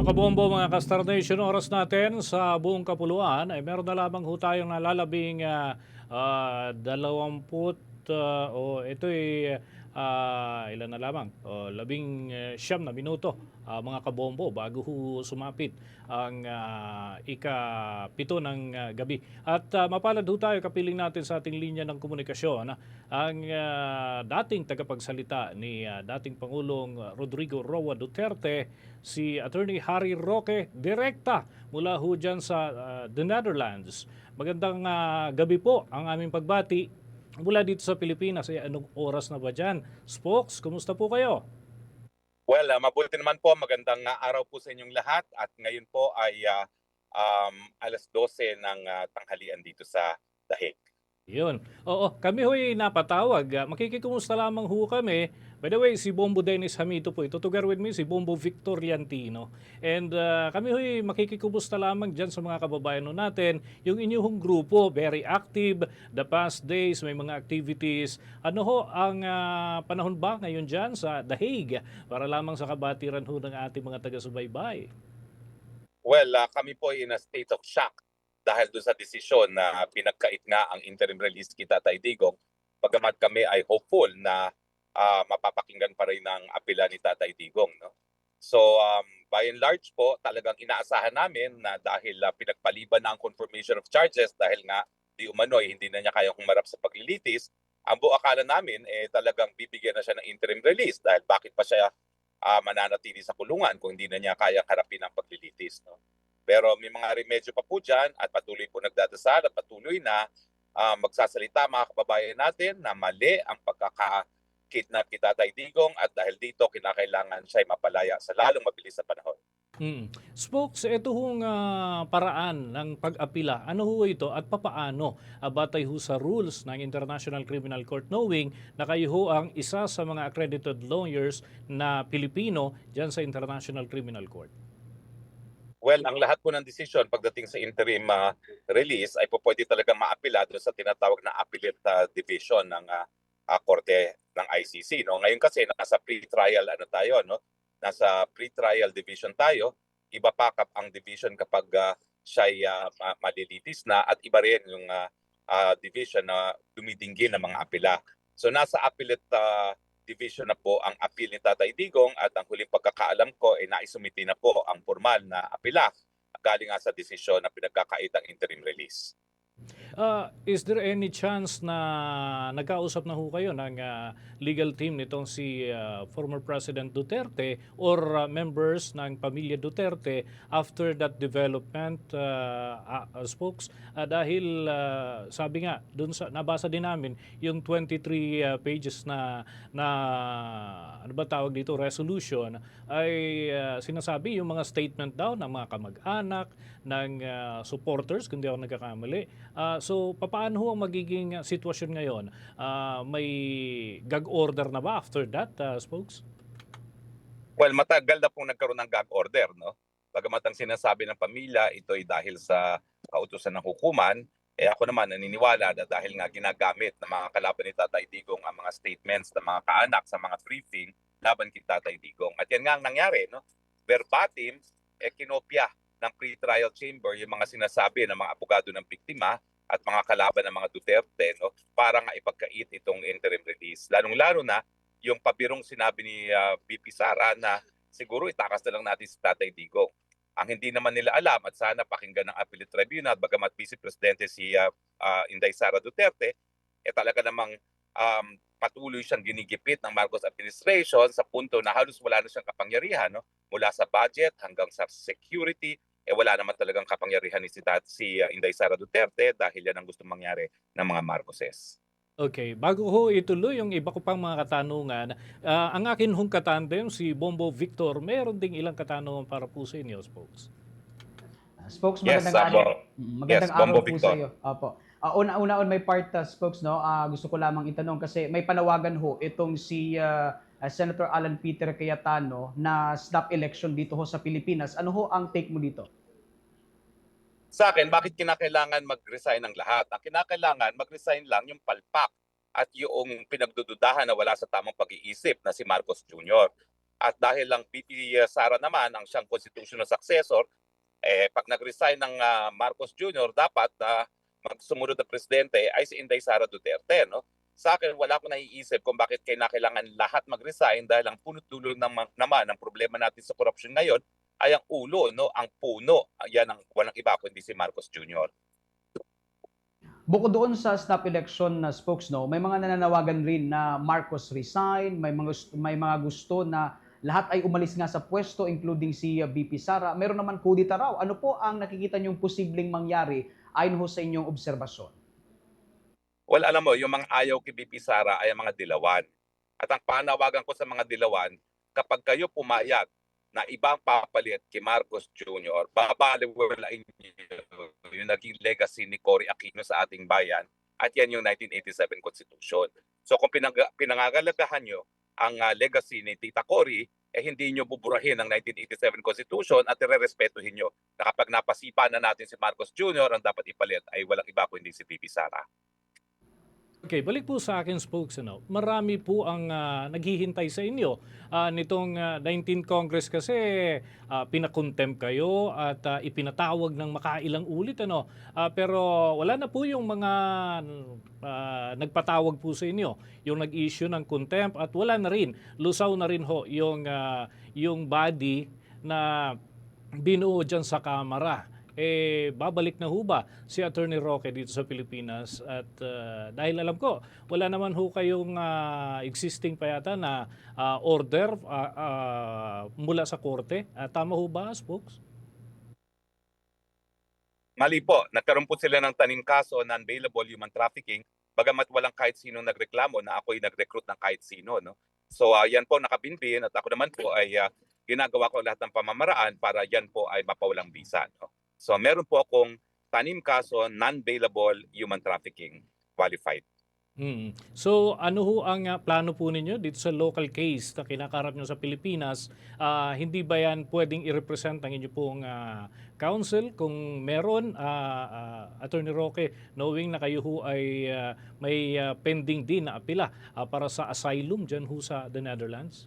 Mga kabombo, mga ka-Star Nation, oras natin sa buong kapuluan ay meron na lamang ho tayong nalalabing ah, ah, dalawamput ah, o ito'y ah, ilan na lamang, o, labing eh, siyam na minuto ah, mga kabombo bago sumapit ang ah, ika-pito ng ah, gabi. At ah, mapalad ho tayo, kapiling natin sa ating linya ng komunikasyon, ah, ang ah, dating tagapagsalita ni ah, dating Pangulong Rodrigo Roa Duterte, si Attorney Harry Roque, direkta mula ho dyan sa ah, the Netherlands. Magandang ah, gabi po ang aming pagbati mula dito sa Pilipinas. Eh, anong oras na ba dyan? Spokes, kumusta po kayo? Well, ah, mabuti naman po. Magandang ah, araw po sa inyong lahat. At ngayon po ay ah, um, alas 12 ng ah, tanghalian dito sa Dahig. Yun. Oo, kami ho'y napatawag. Ah, Makikikumusta lamang ho kami. By the way, si Bombo Dennis Hamito po. Ito together with me, si Bombo Victor Liantino. And ah, kami ho'y makikikumusta lamang dyan sa mga kababayan ho natin. Yung inyong grupo, very active. The past days, may mga activities. Ano ho ang ah, panahon ba ngayon dyan sa The Hague? Para lamang sa kabatiran ho ng ating mga taga-subaybay. Well, ah, kami po ay in a state of shock dahil doon sa desisyon na pinagkait nga ang interim release kita Tatay Digong. Bagamat kami ay hopeful na ah, mapapakinggan pa rin ang apela ni Tatay Digong. No? So um, by and large po, talagang inaasahan namin na dahil ah, pinagpaliban na ang confirmation of charges dahil nga di umano'y hindi na niya kayang humarap sa paglilitis, ang buo akala namin eh talagang bibigyan na siya ng interim release dahil bakit pa siya ah, mananatili sa kulungan kung hindi na niya kayang harapin ang paglilitis. No? Pero may mga remedyo pa po dyan at patuloy po nagdadasal at patuloy na ah, magsasalita mga kababayan natin na mali ang pagkaka-kidnap ni Tatay Digong at dahil dito kinakailangan siya ay mapalaya sa lalong mabilis na panahon. Mm. Spokes, ito hong ah, paraan ng pag-apila. Ano ho ito at papaano ah, batay ho sa rules ng International Criminal Court knowing na kayo ho ang isa sa mga accredited lawyers na Pilipino dyan sa International Criminal Court? Well, ang lahat po ng decision pagdating sa interim ah, release ay po pwede talaga maapila doon sa tinatawag na appellate ah, division ng ah, ah, korte ng ICC. No? Ngayon kasi nasa pre-trial ano tayo, no? nasa pre-trial division tayo. Iba pa kap ang division kapag uh, siya'y ah, ma- malilitis na at iba rin yung ah, ah, division na dumidinggin ng mga apela. So nasa appellate ah, division na po ang appeal ni Tatay Digong at ang huling pagkakaalam ko ay naisumiti na po ang formal na apela galing nga sa desisyon na pinagkakaitang interim release. Ah, is there any chance na nagkausap na ho kayo ng ah, legal team nitong si ah, former President Duterte or ah, members ng pamilya Duterte after that development ah, ah, spokes? Ah, dahil ah, sabi nga doon sa nabasa din namin yung 23 ah, pages na na ano ba tawag dito resolution ay ah, sinasabi yung mga statement daw ng mga kamag-anak ng ah, supporters kung di ako nagkakamali. Ah, so, papaano ho ang magiging ah, sitwasyon ngayon? Ah, may gag order na ba after that, ah, spokes? Well, matagal na pong nagkaroon ng gag order, no? Bagamat ang sinasabi ng pamilya, ito ay dahil sa kautusan ng hukuman, eh ako naman naniniwala na dahil nga ginagamit ng mga kalaban ni Tatay Digong ang mga statements ng mga kaanak sa mga briefing laban kay Tatay Digong. At yan nga ang nangyari, no? Verbatim, eh kinopya ng pre-trial chamber yung mga sinasabi ng mga abogado ng biktima at mga kalaban ng mga Duterte no para nga ipagkait itong interim release. Lalong-lalo na yung pabirong sinabi ni ah, VP Sara na siguro itakas na lang natin si Tatay Digong. Ang hindi naman nila alam at sana pakinggan ng Appellate Tribunal bagamat Vice Presidente si ah, ah, Inday Sara Duterte eh talaga namang um, patuloy siyang ginigipit ng Marcos administration sa punto na halos wala na siyang kapangyarihan no mula sa budget hanggang sa security eh wala naman talagang kapangyarihan ni si, Tat- si ah, Inday Sara Duterte dahil yan ang gusto mangyari ng mga Marcoses. Okay, bago ho ituloy yung iba ko pang mga katanungan, ah, ang akin hong katandem, si Bombo Victor, meron ding ilang katanungan para po sa inyo, spokes. Spokes, Yes, magandang Apo. araw. Mm, Magandang Yes, Bombo araw po Victor. sa iyo. Opo. Ah, una-una may part uh, spokes no. Ah, gusto ko lamang itanong kasi may panawagan ho itong si ah, Senator Alan Peter Cayetano na snap election dito ho sa Pilipinas. Ano ho ang take mo dito? Sa akin, bakit kinakailangan mag-resign ng lahat? Ang kinakailangan, mag-resign lang yung palpak at yung pinagdududahan na wala sa tamang pag-iisip na si Marcos Jr. At dahil lang VP Sara naman ang siyang constitutional successor, eh, pag nag-resign ng ah, Marcos Jr., dapat na magsumunod na presidente ay si Inday Sara Duterte. No? Sa akin, wala akong naiisip kung bakit kailangan lahat mag-resign dahil ang punot dulo naman, naman ng problema natin sa corruption ngayon ay ang ulo, no? ang puno. Yan ang walang iba kundi si Marcos Jr. Bukod doon sa snap election na spokes, no, may mga nananawagan rin na Marcos resign, may mga, may mga gusto na lahat ay umalis nga sa pwesto, including si VP Sara. Meron naman kudita raw. Ano po ang nakikita niyong posibleng mangyari ayon ho sa inyong obserbasyon? Well, alam mo, yung mga ayaw kay BP Sara ay ang mga dilawan. At ang panawagan ko sa mga dilawan, kapag kayo pumayag na ibang papalit kay Marcos Jr., babaliwalain niyo yung naging legacy ni Cory Aquino sa ating bayan at yan yung 1987 Constitution. So kung pinang- pinangagalagahan nyo ang ah, legacy ni Tita Cory, eh hindi nyo buburahin ang 1987 Constitution at irerespetuhin nyo na kapag napasipa na natin si Marcos Jr., ang dapat ipalit ay walang iba kundi si BP Sara. Okay, balik po sa akin, spokes. Ano, marami po ang ah, naghihintay sa inyo. Ah, nitong ah, 19 Congress kasi uh, pinakontempt kayo at ah, ipinatawag ng makailang ulit. Ano? Ah, pero wala na po yung mga ah, nagpatawag po sa inyo. Yung nag-issue ng contempt at wala na rin. Lusaw na rin ho yung, ah, yung body na binuo dyan sa Kamara eh babalik na ho si Attorney Roque dito sa Pilipinas at uh, dahil alam ko wala naman ho kayong uh, existing pa yata na uh, order uh, uh, mula sa korte uh, tama ho ba spokes Mali po, nagkaroon po sila ng tanim kaso non-bailable human trafficking bagamat walang kahit sino nagreklamo na ako'y nag-recruit ng kahit sino. No? So ah, yan po nakabinbin at ako naman po ay ah, ginagawa ko lahat ng pamamaraan para yan po ay mapawalang visa. No? So meron po akong tanim kaso non-bailable human trafficking qualified. Mm. So ano ho ang uh, plano po ninyo dito sa local case na kinakarap nyo sa Pilipinas? Ah, hindi ba yan pwedeng i-represent ang inyo pong ah, counsel kung meron, ah, ah, Attorney Roque, knowing na kayo ho ay ah, may ah, pending din na apila ah, para sa asylum dyan ho sa the Netherlands?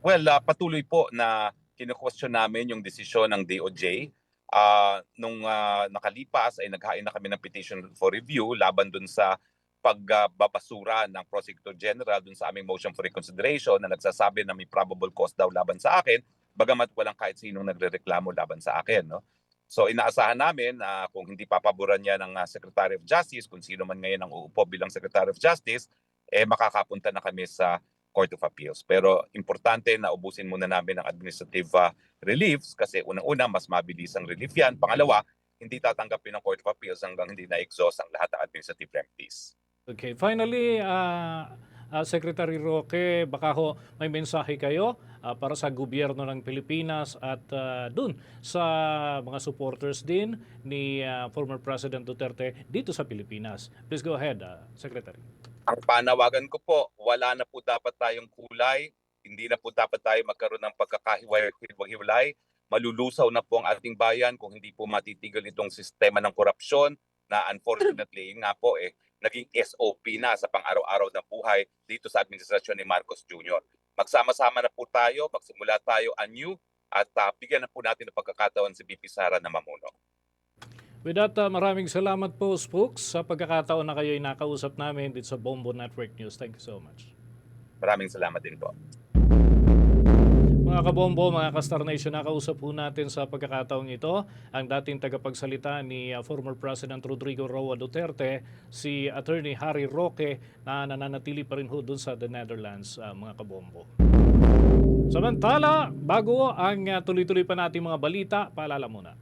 Well, ah, patuloy po na kinu-question namin yung desisyon ng DOJ. Ah, nung ah, nakalipas ay naghain na kami ng petition for review laban dun sa pagbabasura ng Prosecutor General dun sa aming motion for reconsideration na nagsasabi na may probable cause daw laban sa akin bagamat walang kahit sinong nagrereklamo laban sa akin. No? So inaasahan namin na kung hindi papaboran niya ng ah, Secretary of Justice, kung sino man ngayon ang uupo bilang Secretary of Justice, eh makakapunta na kami sa Court of Appeals. Pero importante na ubusin muna namin ang administrative ah, reliefs kasi unang-una mas mabilis ang relief yan. Pangalawa, hindi tatanggapin ng Court of Appeals hanggang hindi na-exhaust ang lahat ng administrative remedies. Okay, finally, ah, ah, Secretary Roque, baka ho may mensahe kayo ah, para sa gobyerno ng Pilipinas at ah, dun sa mga supporters din ni ah, former President Duterte dito sa Pilipinas. Please go ahead, ah, Secretary. Ang panawagan ko po, wala na po dapat tayong kulay, hindi na po dapat tayo magkaroon ng pagkakahiwalay, malulusaw na po ang ating bayan kung hindi po matitigil itong sistema ng korupsyon na unfortunately nga po eh naging SOP na sa pang-araw-araw na buhay dito sa administrasyon ni Marcos Jr. Magsama-sama na po tayo, magsimula tayo anew at uh, bigyan na po natin ng pagkakataon si BP Sara na mamuno. With that, ah, maraming salamat po, Spooks, sa pagkakataon na kayo ay nakausap namin dito sa Bombo Network News. Thank you so much. Maraming salamat din po. Mga kabombo, mga ka-Star Nation, nakausap po natin sa pagkakataong ito ang dating tagapagsalita ni uh, former President Rodrigo Roa Duterte, si Attorney Harry Roque na nananatili pa rin ho dun sa the Netherlands, uh, mga kabombo. Samantala, bago ang uh, tuloy-tuloy pa natin mga balita, paalala muna.